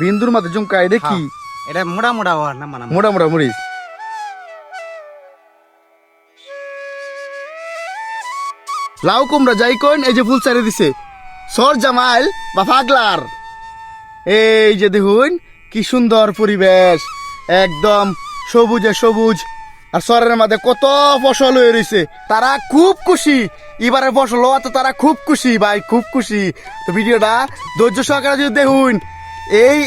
বিন্দুর মাঝে জুমকা এটা কি এটা মোড়া মোড়া হওয়ার না মানে মোটা মোটা মরিচ লাউ কুমড়া যাই কইন এই যে ফুল চারে দিছে। সর জামাইল বা ফাগলার এই যে দেখুন কি সুন্দর পরিবেশ। একদম সবুজে সবুজ। আর সরের মধ্যে কত ফসল হয়ে রয়েছে তারা খুব খুশি। এবারে ফসল হওয়াতে তারা খুব খুশি ভাই খুব খুশি। তো ভিডিওটা ধৈর্য সহকারে যদি দেখুন এই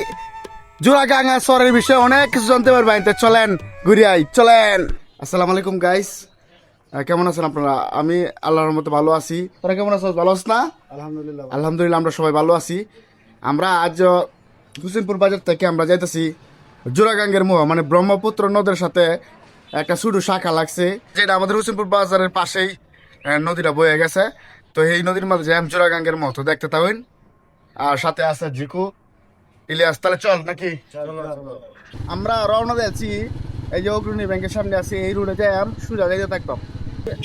জোড়াগাঙ্গা সরের বিষয়ে অনেক কিছু জানতে পারবেন। তো চলেন ঘুরিয়াই চলেন। আসসালামু আলাইকুম গাইস কেমন আছেন আপনারা? আমি আল্লাহর মতো ভালো আছি। তোরা কেমন আছো? ভালো আছ না? আলহামদুলিল্লাহ। আলহামদুলিল্লাহ আমরা সবাই ভালো আছি। আমরা আজ হুসেনপুর বাজার থেকে আমরা যাইতেছি জোড়াগাঙ্গের মোহ মানে ব্রহ্মপুত্র নদের সাথে একটা ছোটো শাখা লাগছে যেটা আমাদের হুসেনপুর বাজারের পাশেই নদীটা বয়ে গেছে। তো এই নদীর মাঝে জ্যাম জোড়াগাঙ্গের মতো দেখতে পাবেন আর সাথে আছে জিকু। ইলিয়াস, তাহলে চল নাকি? আমরা রওনা দিয়েছি এই যে অগ্রণী ব্যাংকের সামনে আছি, এই রোডে জ্যাম সুজা যাইতে থাকতাম।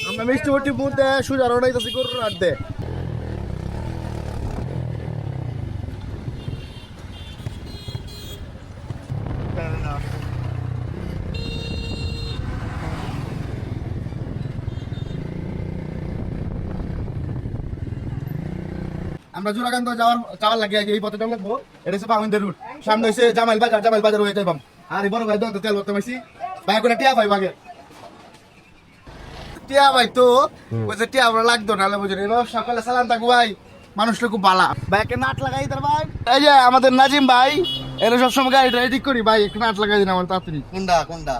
আমরা মিষ্টি মুহূর্তে সুজা রওনা দিতেছি গরুর আড্ডে আমরা জোড়াকান্ত যাওয়ার যাওয়ার লাগে এই পথে লাগবো এটা হচ্ছে পাহুন্দের রুট সামনে হচ্ছে জামাইল বাজার জামাইল বাজার হয়ে যাইবাম। আর বড় ভাই দন্ত তেল করতে পারছি ভাই কোনো টিয়া ভাই বাগে। টিয়া ভাই তো বলছে টিয়া আমরা লাগতো নাহলে বুঝে এবার সকালে সালাম থাকব ভাই। মানুষটা খুব বালা। ভাই একটা নাট লাগাই তার ভাই। এই যে আমাদের নাজিম ভাই এরা সবসময় গাড়িটা ঠিক করি। ভাই একটু নাট লাগাই দিন আমার তাড়াতাড়ি। কোনটা কোনটা?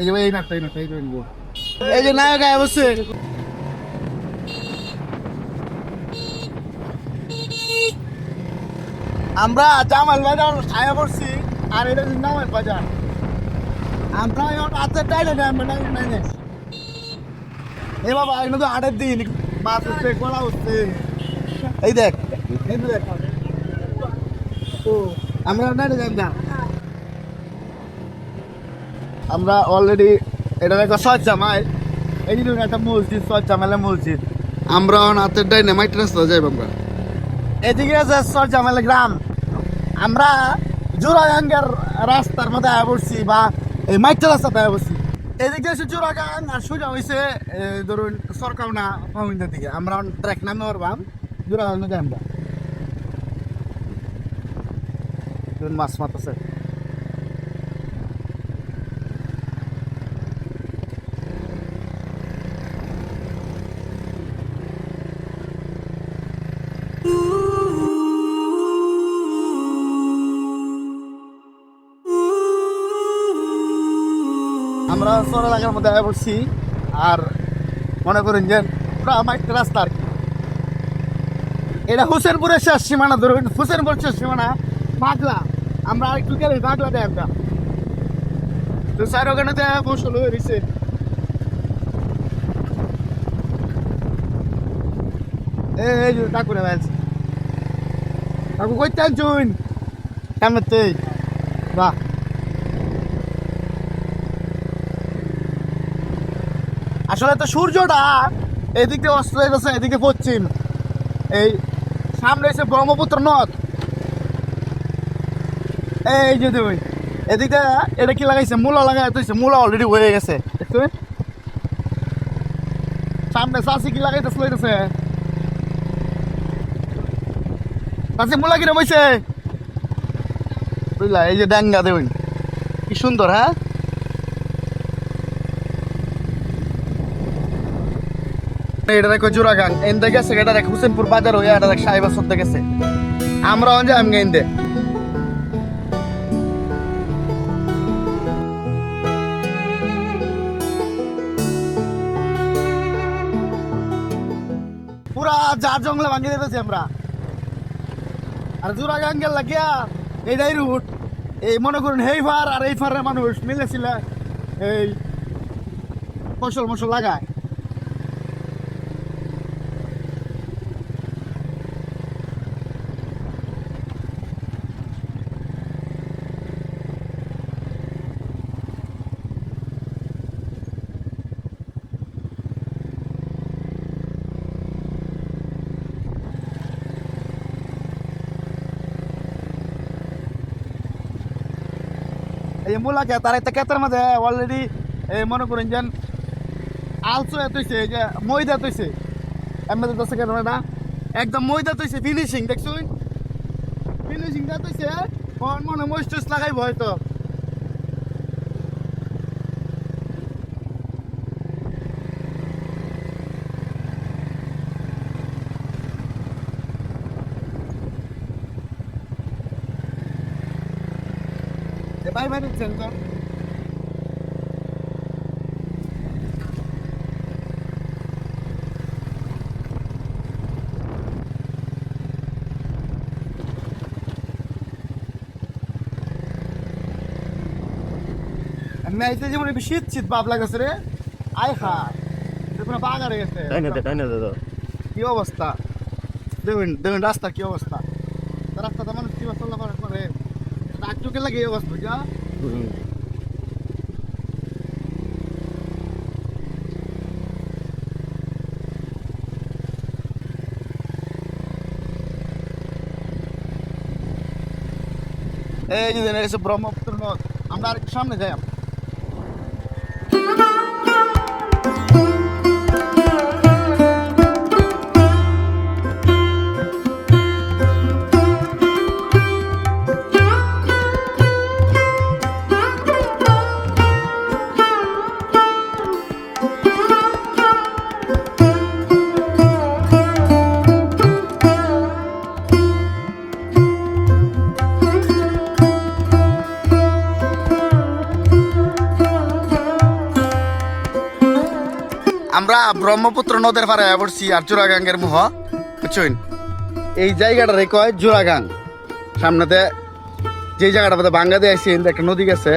এই যে ভাই এই নাটটা এই নাটটা এই এই যে নায়ক আয় বসছে। আমরা জামাল বাজার আয়া পড়ছি, আর এটা নামাল বাজার। আমরা এখন রাতে টাইলে। এ বাবা, এগুলো তো আটের দিন মাছ হচ্ছে গোলা হচ্ছে এই দেখ এই দেখ। ও, আমরা নাই যাই না। আমরা অলরেডি এটা একটা সৎ জামাই। এই একটা মসজিদ সৎ জামাইলা মসজিদ। আমরা হাতের ডাইনে মাইট রাস্তা যাইব আমরা। এদিকে আছে সৎ জামাইলা গ্রাম, আমরা জোড়াগাঙ্গের রাস্তার মধ্যে আয়া পড়ছি বা এই মাইকটা রাস্তাতে আয়া পড়ছি। এদিকে এসে জোড়াগাং আর সোজা হয়েছে ধরুন সরকারনা ফাউন্ডের দিকে। আমরা ট্র্যাক নামে পারবাম জোড়াগাং যাই আমরা। মাছ মাছ আমরা এলাকার মধ্যে আয়া পড়ছি। আর মনে করেন যে আমার একটা রাস্তা আর কি। এটা হুসেনপুরের শেষ সীমানা, ধরুন হুসেনপুর শেষ সীমানা আমরা একটু গেলে দেয় তো স্যার ওখানে তো ফসল হয়ে রয়েছে এই কাকু কইতে কেমনতে বাহ। আসলে তো সূর্যটা এদিকে অস্ত হয়ে এদিকে পশ্চিম। এই সামনে এসে ব্রহ্মপুত্র নদ। এই যে তুমি এদিকে এটা কি লাগাইছে? মূলা লাগাই তুইছে মূলা অলরেডি হয়ে গেছে? সামনে চাষি কি লাগাইতেছে লইতেছে চাষি মূলা কিনে বইছে? বুঝলা, এই যে ডাঙ্গা দেবেন কি সুন্দর হ্যাঁ? এটা দেখো জোড়াগাং এনদে গেছে, এটা দেখ হুসেনপুর বাজার হয়ে এটা দেখ সাহেবের সদ্দে গেছে। আমরা অঞ্জে আমি এনদে পুরা জার জঙ্গলে ভাঙিয়ে দিতেছি আমরা। আর জোড়াগাং গেল লাগিয়া এইটাই রুট এই মনে করুন এই ফার আর এই ফারের মানুষ মিলেছিল এই ফসল মসল লাগায়। এই মূলা ক্ষেত আর একটা ক্ষেতের মাঝে অলরেডি এই মনে করেন যে আলসো এতইছে যে ময়দা তৈছে। এমনি তো দশ কেন না একদম ময়দা তৈছে ফিনিশিং দেখছুন? ফিনিশিংটা তৈছে মনে মস্টস লাগাইব হয়তো। এ ভাই ভাই দিচ্ছেন তো মেয়েতে যেমন একটু শীত শীত ভাব লাগছে রে। আয় খা। কোনো বাগার গেছে। কি অবস্থা? দেখুন দেখুন রাস্তা কি অবস্থা রাস্তাটা মানুষ কি চলা করার পরে ডাক চোখে লাগে এই অবস্থা যা এই যে ব্রহ্মপুত্র নদ। আমরা আর সামনে যাই। আমরা ব্রহ্মপুত্র নদের পারে পড়ছি আর জোড়াগাঙ্গের মুহ, বুঝছেন? এই জায়গাটা রে কয় জোড়াগাং। সামনেতে যে জায়গাটা মধ্যে বাঙ্গাতে ইন্দে একটা নদী গেছে।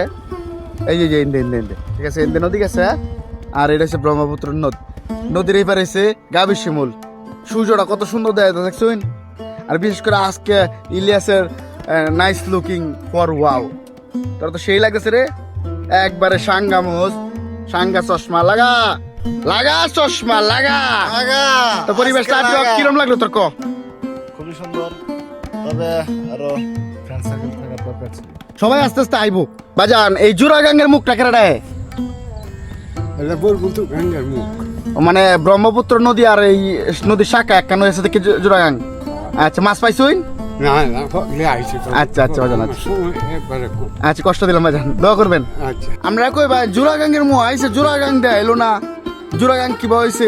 এই যে যে ইন্দে ইন্দে ইন্দে ঠিক আছে ইন্দে নদী গেছে। আর এটা হচ্ছে ব্রহ্মপুত্র নদ। নদীর এই পারে এসে গাবি শিমুল। সূর্যটা কত সুন্দর দেয় দেখছেন? আর বিশেষ করে আজকে ইলিয়াসের নাইস লুকিং ফর ওয়াও। তোর তো সেই লাগতেছে রে। একবারে সাঙ্গা মোজ সাঙ্গা চশমা লাগা। লাগা চশমা লাগা। তো পরিবেশটা আজকে কিরম লাগল তোর ক? খুবই সুন্দর। তবে আরও ফ্রেন্ড সার্কেল থাকার দরকার ছিল। সবাই আস্তে আস্তে আইবো। বাজান এই মুখটা দেয়। এটা তো গঙ্গার মুখ। মানে ব্রহ্মপুত্র নদী আর এই নদীর শাখা একখান হয়েছে দেখি জো- জোড়াগাং আচ্ছা মাছ না না তো। আচ্ছা, আচ্ছা, বাজান, আচ্ছা। আচ্ছা কষ্ট দিলাম বাজান। দোয়া করবেন। আচ্ছা। আমরা কই ভাই জোড়াগাঙ্গের মুখ আইছে জোড়াগাং দেয় এলো না। জোড়াগাং কি বা হয়েছে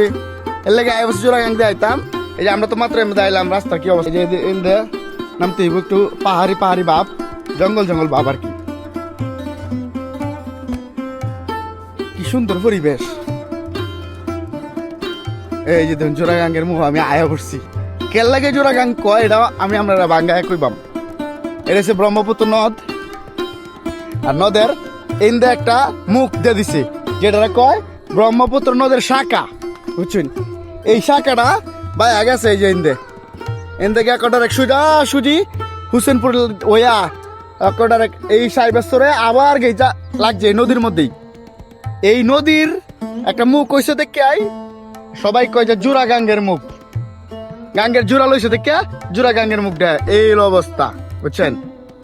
এর লেগে আই জোড়াগাং দিয়ে আইতাম। এই যে আমরা তো মাত্র এমনি আইলাম রাস্তা কি অবস্থা? যে এমনি নামতে হইব একটু পাহাড়ি পাহাড়ি ভাব জঙ্গল জঙ্গল ভাব আর কি। সুন্দর পরিবেশ। এই যে দেখুন জোড়াগাঙ্গের মুখ আমি আয়া করছি কেল লাগে জোড়াগাং কয়? এটা আমি আমরা বাঙ্গায় কইবাম। এটা হচ্ছে ব্রহ্মপুত্র নদ। আর নদের ইন্দে একটা মুখ দিয়ে দিছে। যেটা কয়? ব্রহ্মপুত্র নদের শাখা, বুঝছেন? এই শাখাটা ভাই গেছে এই যে ইন্দে। ইন্দে গিয়ে কটার এক সুজা সুজি হুসেনপুর ওয়া, কটার এই সাইবেশ্বরে আবার গেজা লাগছে এই নদীর মধ্যেই। এই নদীর একটা মুখ হইছে দেখে আই, সবাই কয় যে জুরা গাঙ্গের মুখ। গাঙ্গের জুরা লইছে দেখে জুরা গাঙ্গের মুখ দেয়। এই অবস্থা, বুঝছেন?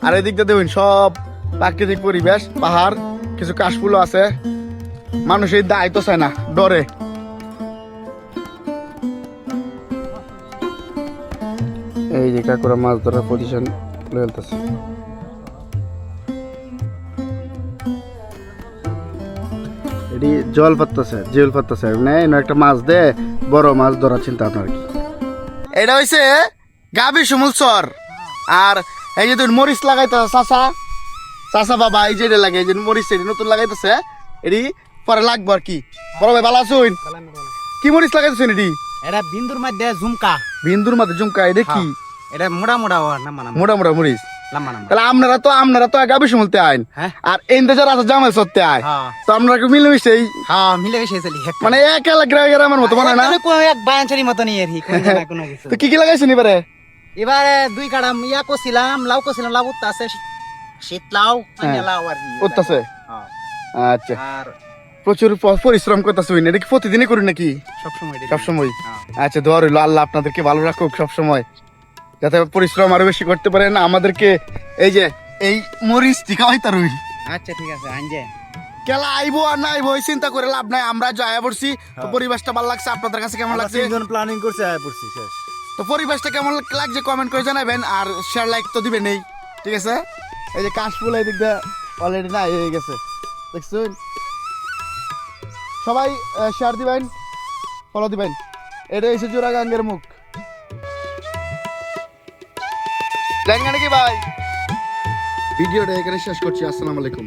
আর এদিকটা দেখুন সব প্রাকৃতিক পরিবেশ, পাহাড়, কিছু কাশফুলও আছে। মানুষ এই দায়িত্ব চায় না ডরে। এই যে কাকুরা মাছ ধরার পজিশন লইতেছে এটি জল পাততেছে জেল পাততেছে মানে একটা মাছ দে বড় মাছ ধরার চিন্তা আপনার কি? এটা হইছে গাবি শিমুল চর। আর এই যে তুই মরিচ লাগাইতেছে চাচা। চাচা বাবা এই যে লাগে এই যে মরিচ এটি নতুন লাগাইতেছে এটি পরে লাগবো আর কি। বড় ভাই ভালো আছুন? কি মরিচ লাগাইতেছেন এটি? এটা বিন্দুর মধ্যে ঝুমকা। বিন্দুর মাঝে জুমকা এটা কি এটা মোড়া মোড়া হওয়ার না মানা মোটা মোটা মরিচ। তাহলে আপনারা তো আপনারা তো গাবি শিমুলতে আইন। হ্যাঁ। আর এনতে যারা আছে জামাই সত্যি আয়। হ্যাঁ। তো আপনারা কি মিলেমিশে এই হ্যাঁ মিলে গেছে চলি মানে এক এলাকা গ্রামের মতো মানে না? এক বায়ানচারি মতো নিয়ে আর কি তো কি কি লাগাইছেন এবারে? এবারে দুই কাড়াম ইয়া করছিলাম লাউ করছিলাম লাউ উঠতে আছে শীত লাউ হ্যাঁ। লাউ আর হ্যাঁ। আচ্ছা। আর প্রচুর পরিশ্রম করতেছে এটা কি প্রতিদিনই করি নাকি? সবসময় সবসময়। হ্যাঁ। আচ্ছা দোয়া রইল আল্লাহ আপনাদেরকে ভালো রাখুক সবসময়। যাতে পরিশ্রম আরও বেশি করতে পারেন আমাদেরকে এই যে এই মরিচ টিকা হয় তার আচ্ছা ঠিক আছে আনজে কেলা আইবো আর না আইবো চিন্তা করে লাভ নাই আমরা জয়া পড়ছি। তো পরিবেশটা ভালো লাগছে আপনাদের কাছে কেমন লাগছে? তিনজন প্ল্যানিং করছি আয় পড়ছি শেষ। তো পরিবেশটা কেমন লাগছে কমেন্ট করে জানাবেন আর শেয়ার লাইক তো দিবেন নেই ঠিক আছে? এই যে কাশফুল এই দিক দিয়ে অলরেডি না হয়ে গেছে। দেখছেন? সবাই শেয়ার দিবেন ফলো দিবেন। এটা এসে জোড়া গাঙ্গের মুখ। নাকি ভাই? ভিডিওটা এখানে শেষ করছি আসসালামু আলাইকুম।